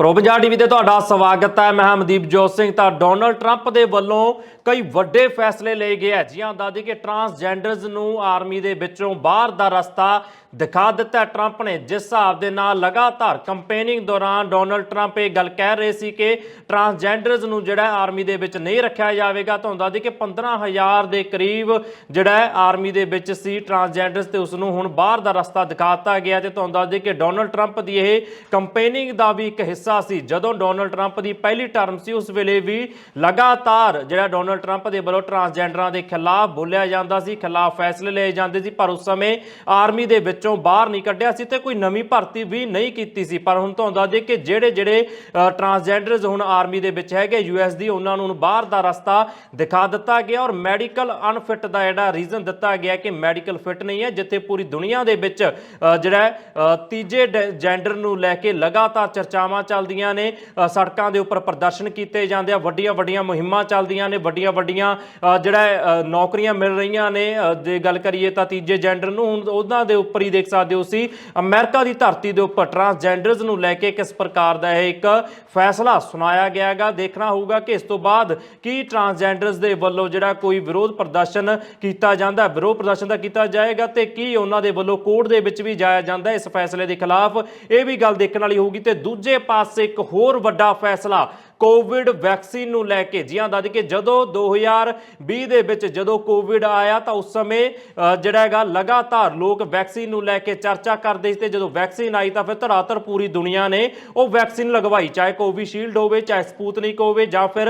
ਪ੍ਰੋਪੰਜਾ TV ਤੇ ਤੁਹਾਡਾ ਸਵਾਗਤ ਹੈ। ਮੈਂ ਹਮਦੀਪ ਜੋਤ ਸਿੰਘ। ਤਾਂ ਡੋਨਲਡ ਟਰੰਪ ਦੇ ਵੱਲੋਂ ਕਈ ਵੱਡੇ ਫੈਸਲੇ ਲਏ ਗਏ ਹੈ। ਜੀ ਹਾਂ ਦਾਦੀ ਕਿ ਟਰਾਂਸਜੈਂਡਰਸ ਨੂੰ ਆਰਮੀ ਦੇ ਵਿੱਚੋਂ ਬਾਹਰ ਦਾ ਰਸਤਾ ਦਿਖਾ ਦਿੱਤਾ ਟਰੰਪ ਨੇ, ਜਿਸ ਹਿਸਾਬ ਦੇ ਨਾਲ ਲਗਾਤਾਰ ਕੰਪੇਨਿੰਗ ਦੌਰਾਨ ਡੋਨਲਡ ਟਰੰਪ ਇਹ ਗੱਲ ਕਹਿ ਰਹੇ ਸੀ ਕਿ ਟਰਾਂਸਜੈਂਡਰਸ ਨੂੰ ਜਿਹੜਾ ਆਰਮੀ ਦੇ ਵਿੱਚ ਨਹੀਂ ਰੱਖਿਆ ਜਾਵੇਗਾ। ਤੁਹਾਨੂੰ ਹੁੰਦਾ ਦੀ ਕਿ 15000 ਦੇ ਕਰੀਬ ਜਿਹੜਾ ਆਰਮੀ ਦੇ ਵਿੱਚ ਸੀ ਟਰਾਂਸਜੈਂਡਰਸ ਤੇ ਉਸ ਨੂੰ ਹੁਣ ਬਾਹਰ ਦਾ ਰਸਤਾ ਦਿਖਾਤਾ ਗਿਆ ਤੇ ਤੁਹਾਨੂੰ ਦੱਸ ਦਈਏ ਕਿ ਡੋਨਲਡ ਟਰੰਪ ਦੀ ਇਹ ਕੰਪੇਨਿੰਗ ਦਾ ਵੀ ਇੱਕ ਹਿੱਸਾ ਸੀ। ਜਦੋਂ ਡੋਨਲਡ ਟਰੰਪ ਦੀ ਪਹਿਲੀ ਟਰਮ ਸੀ, ਉਸ ਵੇਲੇ ਵੀ ਲਗਾਤਾਰ ਜਿਹੜਾ ਡੋਨਲਡ ਟਰੰਪ ਦੇ ਵੱਲੋਂ ਟਰਾਂਸਜੈਂਡਰਾਂ ਦੇ ਖਿਲਾਫ ਬੋਲਿਆ ਜਾਂਦਾ ਸੀ, ਖਿਲਾਫ ਫੈਸਲੇ ਲਏ ਜਾਂਦੇ ਸੀ, ਪਰ ਉਸ ਸਮੇਂ ਆਰਮੀ ਦੇ ਵਿੱਚ ਬਾਹਰ ਨਹੀਂ ਕੱਢਿਆ ਸੀ ਤੇ ਕੋਈ ਨਵੀਂ ਭਰਤੀ ਵੀ ਨਹੀਂ ਕੀਤੀ ਸੀ। ਪਰ ਹੁਣ ਤੁਹਾਨੂੰ ਦੱਸ ਦਈਏ ਕਿ ਜਿਹੜੇ ਜਿਹੜੇ ਟਰਾਂਸਜੈਂਡਰਸ ਹੁਣ ਆਰਮੀ ਦੇ ਵਿੱਚ ਹੈਗੇ ਯੂਐਸ ਦੀ ਉਹਨਾਂ ਨੂੰ ਬਾਹਰ ਦਾ ਰਸਤਾ ਦਿਖਾ ਦਿੱਤਾ ਗਿਆ ਔਰ ਮੈਡੀਕਲ ਅਨਫਿਟ ਦਾ ਜਿਹੜਾ ਰੀਜ਼ਨ ਦਿੱਤਾ ਗਿਆ ਕਿ ਮੈਡੀਕਲ ਫਿਟ ਨਹੀਂ ਹੈ ਜਿੱਥੇ ਪੂਰੀ ਦੁਨੀਆ ਦੇ ਵਿੱਚ ਜਿਹੜਾ ਹੈ, ਅ, ਤੀਜੇ ਜੈਂਡਰ ਨੂੰ ਲੈ ਕੇ ਲਗਾਤਾਰ ਚਰਚਾਵਾਂ ਚੱਲਦੀਆਂ ਨੇ ਸੜਕਾਂ ਦੇ ਉੱਪਰ ਪ੍ਰਦਰਸ਼ਨ ਕੀਤੇ ਜਾਂਦੇ ਆ ਵੱਡੀਆਂ ਵੱਡੀਆਂ ਮੁਹਿੰਮਾਂ ਚੱਲਦੀਆਂ ਨੇ ਵੱਡੀਆਂ ਵੱਡੀਆਂ ਜਿਹੜਾ ਨੌਕਰੀਆਂ ਮਿਲ ਰਹੀਆਂ ਨੇ ਜੇ ਗੱਲ ਕਰੀਏ ਤਾਂ ਤੀਜੇ ਜੈਂਡਰ ਨੂੰ ਹੁਣ ਉਹਨਾਂ ਦੇ ਉੱਪਰ ਹੀ ਦੇਖ ਸਕਦੇ ਹੋ ਸੀ, ਅਮਰੀਕਾ ਦੀ ਧਰਤੀ ਦੇ ਉੱਪਰ ਟਰਾਂਸਜੈਂਡਰਸ ਨੂੰ ਲੈ ਕੇ ਕਿਸ ਪ੍ਰਕਾਰ ਦਾ ਇਹ ਇੱਕ ਫੈਸਲਾ ਸੁਣਾਇਆ ਗਿਆ ਹੈਗਾ। ਦੇਖਣਾ ਹੋਊਗਾ ਕਿ ਇਸ ਤੋਂ ਬਾਅਦ ਕੀ ਟਰਾਂਸਜੈਂਡਰਸ ਦੇ ਵੱਲੋਂ ਜਿਹੜਾ ਕੋਈ ਵਿਰੋਧ ਪ੍ਰਦਰਸ਼ਨ ਕੀਤਾ ਜਾਂਦਾ, ਵਿਰੋਧ ਪ੍ਰਦਰਸ਼ਨ ਦਾ ਕੀਤਾ ਜਾਏਗਾ ਤੇ ਕੀ ਉਹਨਾਂ ਦੇ ਵੱਲੋਂ ਕੋਰਟ ਦੇ ਵਿੱਚ ਵੀ ਜਾਇਆ ਜਾਂਦਾ ਇਸ ਫੈਸਲੇ ਦੇ ਖਿਲਾਫ। ਇਹ ਵੀ ਗੱਲ ਦੇਖਣ ਵਾਲੀ ਹੋਊਗੀ ਤੇ ਦੂਜੇ ਪਾਸੇ ਇੱਕ ਹੋਰ ਵੱਡਾ ਫੈਸਲਾ ਕੋਵਿਡ ਵੈਕਸੀਨ ਨੂੰ ਲੈ ਕੇ ਜੀ ਹਾਂ ਕਿ ਜਦੋਂ 2020 ਦੇ ਵਿੱਚ ਜਦੋਂ ਕੋਵਿਡ ਆਇਆ ਤਾਂ ਉਸ ਸਮੇਂ ਜਿਹੜਾ ਹੈਗਾ ਲਗਾਤਾਰ ਲੋਕ ਵੈਕਸੀਨ ਨੂੰ ਲੈ ਕੇ ਚਰਚਾ ਕਰਦੇ ਸੀ ਤੇ ਜਦੋਂ ਵੈਕਸੀਨ ਆਈ ਤਾਂ ਫਿਰ ਧਰਾਤਰ ਪੂਰੀ ਦੁਨੀਆ ਨੇ ਉਹ ਵੈਕਸੀਨ ਲਗਵਾਈ, ਚਾਹੇ ਕੋਵਿਸ਼ੀਲਡ ਹੋਵੇ, ਚਾਹੇ ਸਪੂਤਨਿਕ ਹੋਵੇ ਜਾਂ ਫਿਰ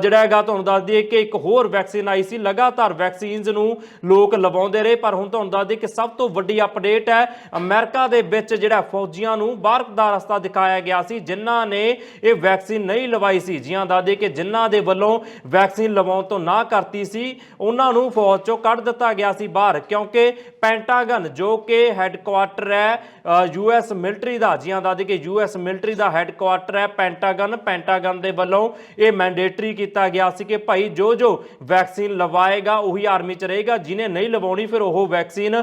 ਜਿਹੜਾ ਹੈਗਾ ਤੁਹਾਨੂੰ ਦੱਸ ਦਈਏ ਕਿ ਇੱਕ ਹੋਰ ਵੈਕਸੀਨ ਆਈ ਸੀ, ਲਗਾਤਾਰ ਵੈਕਸੀਨਸ ਨੂੰ ਲੋਕ ਲਵਾਉਂਦੇ ਰਹੇ, ਪਰ ਹੁਣ ਤੁਹਾਨੂੰ ਦੱਸ ਦਈਏ ਕਿ ਸਭ ਤੋਂ ਵੱਡੀ ਅਪਡੇਟ ਹੈ, ਅਮਰੀਕਾ ਦੇ ਵਿੱਚ ਜਿਹੜਾ ਫੌਜੀਆਂ ਨੂੰ ਬਾਹਰ ਦਾ ਰਸਤਾ ਦਿਖਾਇਆ ਗਿਆ ਸੀ, ਜਿਨ੍ਹਾਂ ਨੇ ਇਹ ਵੈਕਸੀਨ ਨਹੀਂ ਲਵਾ ਲਵਾਈ ਸੀ। ਜੀਆਂ ਦੱਸਦੇ ਕਿ ਜਿਨ੍ਹਾਂ ਦੇ ਵੱਲੋਂ ਵੈਕਸੀਨ ਲਵਾਉਣ ਤੋਂ ਨਾ ਕਰਤੀ ਸੀ, ਉਹਨਾਂ ਨੂੰ ਫੌਜ ਚੋਂ ਕੱਢ ਦਿੱਤਾ ਗਿਆ ਸੀ ਬਾਹਰ, ਕਿਉਂਕਿ ਪੈਂਟਾਗਨ, ਜੋ ਕਿ ਹੈੱਡਕੁਆਟਰ ਹੈ ਯੂਐਸ ਮਿਲਟਰੀ ਦਾ ਜੀਆਂ ਦੱਸਦੇ ਕਿ ਯੂਐਸ ਮਿਲਟਰੀ ਦਾ ਹੈੱਡਕੁਆਟਰ ਹੈ ਪੈਂਟਾਗਨ ਪੈਂਟਾਗਨ ਦੇ ਵੱਲੋਂ ਇਹ ਮੈਂਡੇਟਰੀ ਕੀਤਾ ਗਿਆ ਸੀ ਕਿ ਭਾਈ ਜੋ ਜੋ ਵੈਕਸੀਨ ਲਵਾਏਗਾ, ਉਹੀ ਆਰਮੀ 'ਚ ਰਹੇਗਾ, ਜਿਹਨੇ ਨਹੀਂ ਲਵਾਉਣੀ ਫਿਰ ਉਹ ਵੈਕਸੀਨ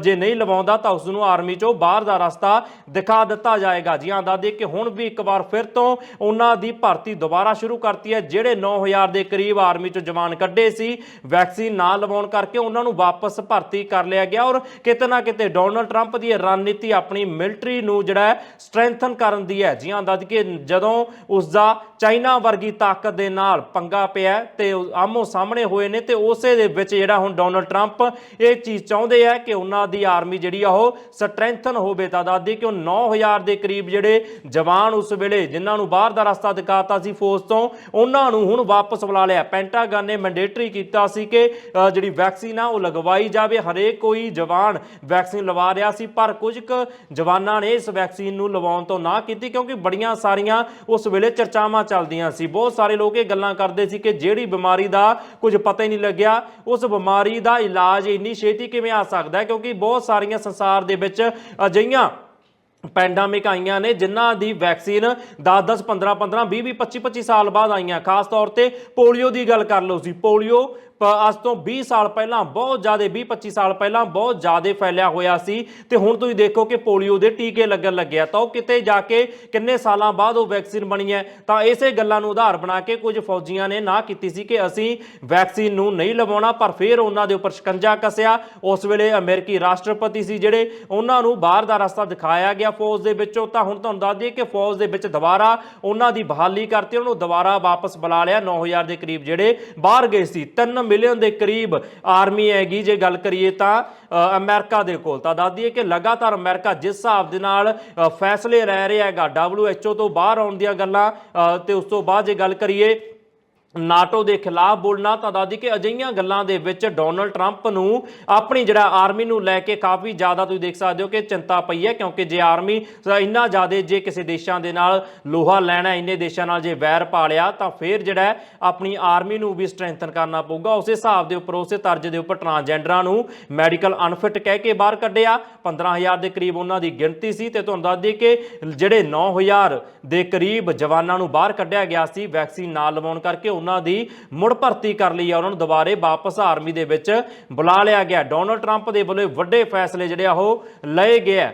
ਜੇ ਨਹੀਂ ਲਵਾਉਂਦਾ ਤਾਂ ਉਸ ਨੂੰ ਆਰਮੀ 'ਚੋਂ ਬਾਹਰ ਦਾ ਰਸਤਾ ਦਿਖਾ ਦਿੱਤਾ ਜਾਏਗਾ। ਜੀ ਹਾਂ ਦੱਸਦੇ ਕਿ ਹੁਣ ਵੀ ਇੱਕ ਵਾਰ ਫਿਰ ਤੋਂ ਉਹਨਾਂ ਦੀ ਭਰਤੀ ਦੁਬਾਰਾ ਸ਼ੁਰੂ ਕਰਤੀ ਹੈ, ਜਿਹੜੇ 9000 ਦੇ ਕਰੀਬ ਆਰਮੀ 'ਚੋਂ ਜਵਾਨ ਕੱਢੇ ਸੀ। ਵੈਕਸੀਨ ਨਾ ਲਵਾਉਣ ਕਰਕੇ ਉਹਨਾਂ ਨੂੰ ਵਾਪਸ ਭਰਤੀ ਕਰ ਲਿਆ ਗਿਆ ਔਰ ਕਿਤੇ ਨਾ ਕਿਤੇ ਡੋਨਲਡ ਟਰੰਪ ਦੀ ਰਣਨੀਤੀ ਆਪਣੀ ਮਿਲਟਰੀ ਨੂੰ ਜਿਹੜਾ ਸਟਰੈਂਥਨ ਕਰਨ ਦੀ ਹੈ। ਜੀ ਦੱਸ ਕਿ ਜਦੋਂ ਉਸ ਦਾ ਚਾਈਨਾ ਵਰਗੀ ਤਾਕਤ ਦੇ ਨਾਲ ਪੰਗਾ ਪਿਆ ਹੈ ਤੇ ਆਮੋ ਸਾਹਮਣੇ ਹੋਏ ਨੇ ਤੇ ਉਸੇ ਦੇ ਵਿੱਚ ਜਿਹੜਾ ਹੁਣ ਡੋਨਲਡ ਟਰੰਪ ਇਹ ਚੀਜ਼ ਚਾਹੁੰਦੇ ਆ ਕਿ ਉਹਨਾਂ ਦੀ ਆਰਮੀ ਜਿਹੜੀ ਆ ਉਹ ਸਟਰੈਂਥਨ ਹੋਵੇ। ਤਾਂ ਦੱਸਦੀ ਕਿ ਉਹ 9000 ਦੇ ਕਰੀਬ ਜਿਹੜੇ ਜਵਾਨ ਉਸ ਵੇਲੇ ਜਿਨ੍ਹਾਂ ਨੂੰ ਬਾਹਰ ਦਾ ਰਸਤਾ ਦਿਖਾਤਾ ਸੀ ਫੌਜ ਤੋਂ। ਉਹਨਾਂ ਨੂੰ ਹੁਣ ਵਾਪਸ ਬੁਲਾ ਲਿਆ। ਪੈਂਟਾਗਨ ਨੇ ਮੈਂਡੇਟਰੀ ਕੀਤਾ ਸੀ ਕਿ ਜਿਹੜੀ ਵੈਕਸੀਨ ਆ, ਉਹ ਲਗਵਾਈ ਜਾਵੇ। ਹਰੇਕ ਕੋਈ ਜਵਾਨ ਵੈਕਸੀਨ ਲਵਾ ਰਿਹਾ ਸੀ, ਪਰ ਕੁਝ ਕੁ ਜਵਾਨਾਂ ਨੇ ਇਸ ਵੈਕਸੀਨ ਨੂੰ ਲਵਾਉਣ ਤੋਂ ਨਾ ਕੀਤੀ ਕਿਉਂਕਿ ਬੜੀਆਂ ਸਾਰੀਆਂ ਉਸ ਵੇਲੇ ਚਰਚਾਵਾਂ ਚੱਲਦੀਆਂ ਸੀ। ਬਹੁਤ ਸਾਰੇ ਲੋਕ ਇਹ ਗੱਲਾਂ ਕਰਦੇ ਸੀ ਕਿ ਜਿਹੜੀ ਬਿਮਾਰੀ ਦਾ ਕੁਝ ਪਤਾ ਹੀ ਨਹੀਂ ਲੱਗਿਆ, ਉਸ ਬਿਮਾਰੀ ਦਾ ਇਲਾਜ ਇੰਨੀ ਛੇਤੀ ਕਿਵੇਂ ਆ ਸਕਦਾ ਕਿਉਂਕਿ ਬਹੁਤ ਸਾਰੀਆਂ ਸੰਸਾਰ ਦੇ ਵਿੱਚ ਅਜਿਹੀਆਂ ਪੈਂਡਾਮਿਕ ਆਈਆਂ ਨੇ, ਜਿਨ੍ਹਾਂ ਦੀ ਵੈਕਸੀਨ 10 10 15 15 20 20 25 25 ਸਾਲ ਬਾਅਦ ਆਈਆਂ। ਖਾਸ ਤੌਰ ਤੇ ਪੋਲੀਓ ਦੀ ਗੱਲ ਕਰ ਲਓ ਸੀ ਪੋਲੀਓ ਅੱਜ ਤੋਂ 20 ਸਾਲ ਪਹਿਲਾਂ, ਬਹੁਤ ਜ਼ਿਆਦਾ 20 25 ਸਾਲ ਪਹਿਲਾਂ ਬਹੁਤ ਜ਼ਿਆਦਾ ਫੈਲਿਆ ਹੋਇਆ ਸੀ ਤੇ ਹੁਣ ਤੁਸੀਂ ਦੇਖੋ ਕਿ ਪੋਲੀਓ ਦੇ ਟੀਕੇ ਲੱਗਣ ਲੱਗਿਆ ਤਾਂ ਉਹ ਕਿਤੇ ਜਾ ਕੇ ਕਿੰਨੇ ਸਾਲਾਂ ਬਾਅਦ ਉਹ ਵੈਕਸੀਨ ਬਣੀ ਹੈ? ਤਾਂ ਇਸੇ ਗੱਲਾਂ ਨੂੰ ਆਧਾਰ ਬਣਾ ਕੇ ਕੁਝ ਫੌਜੀਆਂ ਨੇ ਨਾ ਕੀਤੀ ਸੀ ਕਿ ਅਸੀਂ ਵੈਕਸੀਨ ਨੂੰ ਨਹੀਂ ਲਵਾਉਣਾ, ਪਰ ਫਿਰ ਉਹਨਾਂ ਦੇ ਉੱਪਰ ਸ਼ਿਕੰਜਾ ਕੱਸਿਆ। ਉਸ ਵੇਲੇ ਅਮਰੀਕੀ ਰਾਸ਼ਟਰਪਤੀ ਸੀ ਜਿਹੜੇ ਉਹਨਾਂ ਨੂੰ ਬਾਹਰ ਦਾ ਰਸਤਾ ਦਿਖਾਇਆ ਗਿਆ ਫੌਜ ਦੇ ਵਿੱਚੋਂ। ਤਾਂ ਹੁਣ ਤੁਹਾਨੂੰ ਦੱਸ ਦਈਏ ਕਿ ਫੌਜ ਦੇ ਵਿੱਚ ਦੁਬਾਰਾ ਉਹਨਾਂ ਦੀ ਬਹਾਲੀ ਕਰਤੀ, ਉਹਨੂੰ ਦੁਬਾਰਾ ਵਾਪਸ ਬੁਲਾ ਲਿਆ। 9000 ਦੇ ਕਰੀਬ ਜਿਹੜੇ ਬਾਹਰ ਗਏ ਸੀ। 3 ਮਿਲੀਅਨ ਦੇ ਕਰੀਬ ਆਰਮੀ ਹੈਗੀ ਜੇ ਗੱਲ ਕਰੀਏ ਤਾਂ ਅ, ਅਮਰੀਕਾ ਦੇ ਕੋਲ। ਤਾਂ ਦੱਸ ਦਈਏ ਕਿ ਲਗਾਤਾਰ ਅਮਰੀਕਾ ਜਿਸ ਹਿਸਾਬ ਦੇ ਨਾਲ ਫੈਸਲੇ ਲੈ ਰਿਹਾ ਹੈਗਾ WHO ਤੋਂ ਬਾਹਰ ਆਉਣ ਦੀਆਂ ਗੱਲਾਂ ਅ, ਤੇ ਉਸ ਤੋਂ ਬਾਅਦ ਜੇ ਗੱਲ ਕਰੀਏ ਨਾਟੋ ਦੇ ਖਿਲਾਫ ਬੋਲਣਾ ਤਾਂ ਦਾਦੀ ਕਿ ਅਜਿਹੀਆਂ ਗੱਲਾਂ ਦੇ ਵਿੱਚ ਡੋਨਲਡ ਟਰੰਪ ਨੂੰ ਆਪਣੀ ਜਿਹੜਾ ਆਰਮੀ ਨੂੰ ਲੈ ਕੇ ਕਾਫੀ ਜ਼ਿਆਦਾ ਤੁਸੀਂ ਦੇਖ ਸਕਦੇ ਹੋ ਕਿ ਚਿੰਤਾ ਪਈ ਹੈ, ਕਿਉਂਕਿ ਜੇ ਆਰਮੀ ਇੰਨਾ ਜ਼ਿਆਦਾ ਜੇ ਕਿਸੇ ਦੇਸ਼ਾਂ ਦੇ ਨਾਲ ਲੋਹਾ ਲੈਣਾ ਇੰਨੇ ਦੇਸ਼ਾਂ ਨਾਲ ਜੇ ਵੈਰ ਪਾ ਲਿਆ ਤਾਂ ਫਿਰ ਜਿਹੜਾ ਆਪਣੀ ਆਰਮੀ ਨੂੰ ਵੀ ਸਟਰੈਂਥਨ ਕਰਨਾ ਪਊਗਾ। ਉਸੇ ਹਿਸਾਬ ਦੇ ਉੱਪਰ, ਉਸੇ ਤਰਜ ਦੇ ਉੱਪਰ ਟਰਾਂਸਜੈਂਡਰਾਂ ਨੂੰ ਮੈਡੀਕਲ ਅਨਫਿਟ ਕਹਿ ਕੇ ਬਾਹਰ ਕੱਢਿਆ। 15000 ਦੇ ਕਰੀਬ ਉਹਨਾਂ ਦੀ ਗਿਣਤੀ ਸੀ ਤੇ ਤੁਹਾਨੂੰ ਦੱਸ ਦਈਏ ਕਿ ਜਿਹੜੇ 9000 ਦੇ ਕਰੀਬ ਜਵਾਨਾਂ ਨੂੰ ਬਾਹਰ ਕੱਢਿਆ ਗਿਆ ਸੀ, ਵੈਕਸੀਨ ਨਾ ਲਵਾਉਣ ਕਰਕੇ। ਉਹਨਾਂ ਦੀ ਮੁੜ ਭਰਤੀ ਕਰ ਲਈ ਆ। ਉਹਨਾਂ ਨੂੰ ਦੁਬਾਰੇ ਵਾਪਸ ਆਰਮੀ ਦੇ ਵਿੱਚ ਬੁਲਾ ਲਿਆ ਗਿਆ। ਡੋਨਲਡ ਟਰੰਪ ਦੇ ਵੱਲੋਂ ਵੱਡੇ ਫੈਸਲੇ ਜਿਹੜੇ ਆ ਉਹ ਲਏ ਗਏ ਆ।